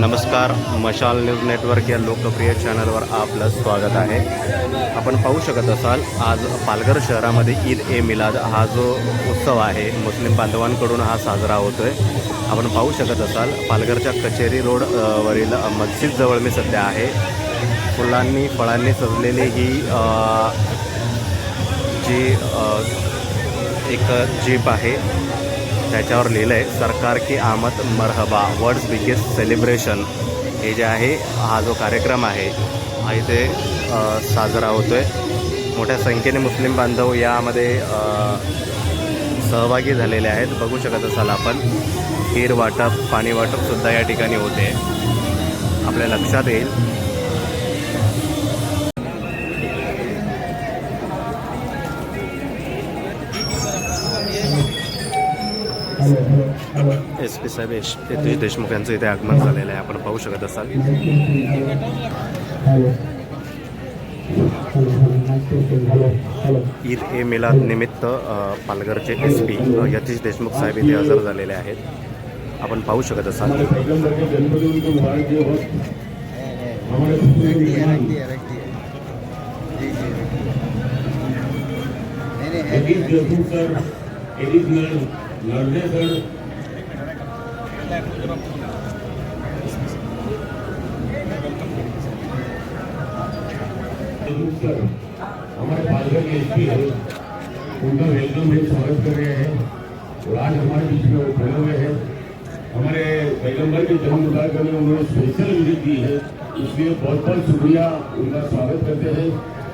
नमस्कार मशाल news network या लोकप्रिय चॅनलवर आपलं स्वागत आहे. आपण पाहू शकत असाल आज पालघर शहरामध्ये ईद ए मिलाद हा जो उत्सव आहे मुस्लिम बांधवांकडून हा साजरा होतो आहे आपण पाहू शकत असाल पालघरच्या कचेरी रोड वरील मस्जिदजवळ मी सध्या आहे. फुलांनी फळांनी सजलेली ही जी एक जीप आहे. त्याच्यावर लिहिलं आहे सरकार की आमद मरहबा वर्ल्ड्स बिगेस्ट सेलिब्रेशन. हे जे आहे हा जो कार्यक्रम आहे हा इथे साजरा होतो आहे मोठ्या संख्येने मुस्लिम बांधव यामध्ये सहभागी झालेले आहेत. बघू शकत असाल आपण खीर वाटप पाणी वाटपसुद्धा या ठिकाणी होते. आपल्या लक्षात येईल. एस पी साहेब यश यतीश देशमुख यांचं इथे आगमन झालेलं आहे आपण पाहू शकत असाल ईद ए मिलाद निमित्त पालघरचे एस पी यतीश देशमुख साहेब इथे हजर झालेले आहेत आपण पाहू शकत असाल देशमुख सर लड़ने सर हमारे पालघर के एसपी है उनका वेलकम है स्वागत कर रहे हैं और आज हमारे बीच में वो खड़े हुए हैं हमारे पैगंबर के जन्म मुबारक में उन्होंने स्पेशल विज़िट की है इसलिए बहुत बहुत शुक्रिया उनका स्वागत करते हैं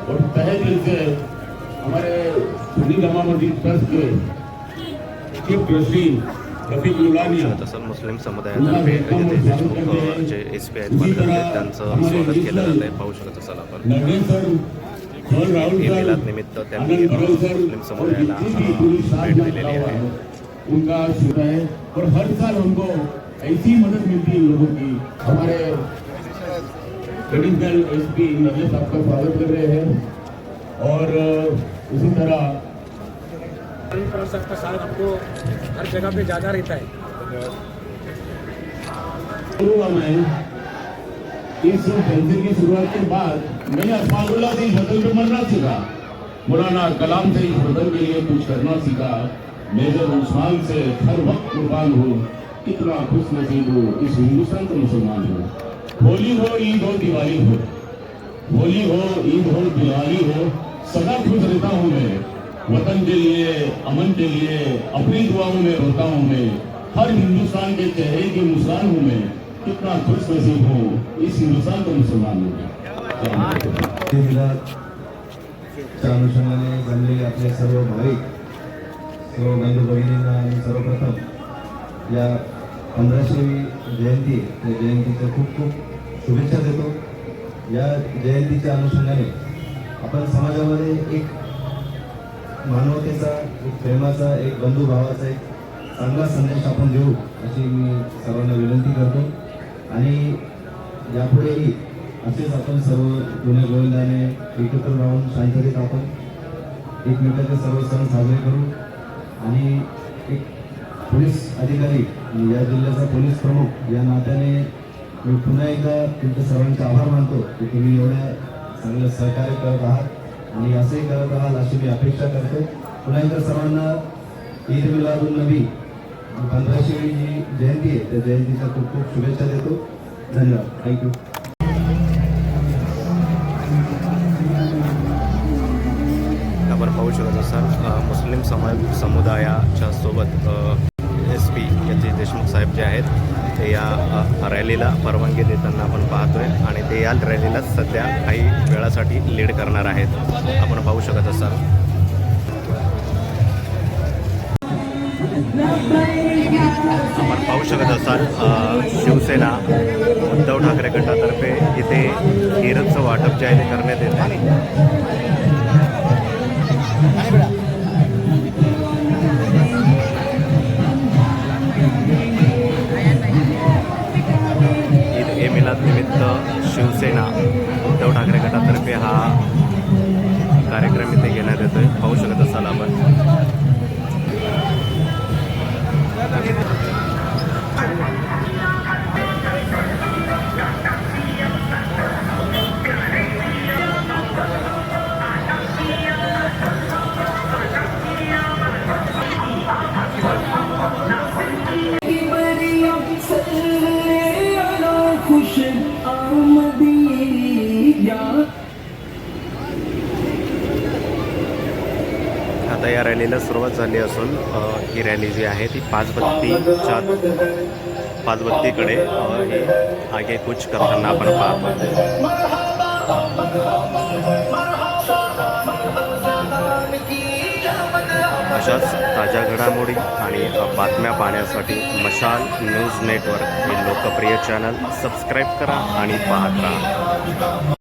और तहे दिल से हमारे सुनी जमा मस्जिद ट्रस्ट के चीफ ट्रस्टी रफीक मुलानिया शकत असाल मुस्लिम समुदायातर्फे यतीश देशमुख अ, जे एस पी आहेत पालघरचे त्यांचं स्वागत केलं जात आहे पाहू शकत असाल आपण. नरडेन सर सोहन राहुल ईद सर मिलाद निमित्त त्यांनी आनंद अ, भरल सर मुस्लिम और समुदायाला जितनी भी अ, पुलिस स्टाफ भेट यहाँ दिलेली लगा हुआ आहे. है उनका शुक्र है। और हर साल हमको ऐसी मदद मिलती है इन लोगों की। हमारे ट्रेडिशनल एस पी नजर साहब का स्वागत कर रहे हैं। और अ, इसी तरह पर सबका साथ हमको हर जगह पे ज़्यादा रहता है। की शुरुआत के बाद असमानुल्लाह से इस पे मरना सीखा मौलाना कलाम से इस के लिए कुछ करना सीखा। मेजर उस्मान से हर वक्त कुर्बान हूँ। कितना खुश नसीब हूँ, इस हिंदुस्तान का मुसलमान हूँ होली हो ईद हो दिवाली हो। होली हो, ईद हो, दिवाली हो, सदा खुश रहता हूँ मैं। वतन के लिए, अमन के लिए, अपनी दुआओं में रोता हूँ मैं, हर हिंदुस्तान के चेहरे की मुस्कान हूँ मैं कितना खुश नसीब हूँ, इस हिंदुस्तान का मुसलमान अनुषंगाने जमलेले आपले सर्व भाविक सर्व बंधू भगिनींना मी सर्वप्रथम। या पंधराशेवी जयंती त्या जयंतीच्या खूप खूप शुभेच्छा देतो या जयंतीच्या अनुषंगाने आपण समाजामध्ये एक मानवतेचा एक प्रेमाचा एक बंधुभावाचा एक चांगला संदेश आपण देऊ अशी मी सर्वांना विनंती करतो. आणि यापुढेही असेच आपण सर्व जुन्या गोविंदाने एकत्र राहून शांततेत आपण एकमेकांचे सर्व सण साजरे करू. आणि एक पोलीस अधिकारी या जिल्ह्याचा पोलीस प्रमुख या नात्याने मी पुन्हा एकदा तुमच्या सर्वांचे आभार मानतो की तुम्ही एवढ्या चांगलं सहकार्य करत आहात. आणि असंही करत राहाल अशी मी अपेक्षा करतो. पुन्हा एकदा सर्वांना ईद मिलादुल नबी पंधराशे जी जयंती आहे त्या जयंतीच्या खूप खूप शुभेच्छा देतो. धन्यवाद. थँक्यू आपण पाहू शकत असाल मुस्लिम समाज समुदायाच्या सोबत एस पी याचे देशमुख साहेब जे आहेत ते या रॅलीला परवानगी देताना आपण पाहतोय आणि ते या रॅलीला सध्या काही वेळासाठी लीड करणार आहेत. आपण पाहू शकत असाल. आपण पाहू शकत असाल शिवसेना उद्धव ठाकरे गटातर्फे इथे खीरचं वाटप जे आहे ते करण्यात येत आहे. निमित्त शिवसेना उद्धव ठाकरे गटातर्फे हा रॅलीला सुरुवात झाली असून ही रॅली जी आहे ती पाचबत्तीच्या पाचबत्तीकडे हे ही आगेकूच करताना आपण पाहतो. अशाच ताज्या घडामोडी आणि बातम्या पाहण्यासाठी मशाल न्यूज नेटवर्क हे लोकप्रिय चॅनल सबस्क्राईब करा आणि पाहत राहा.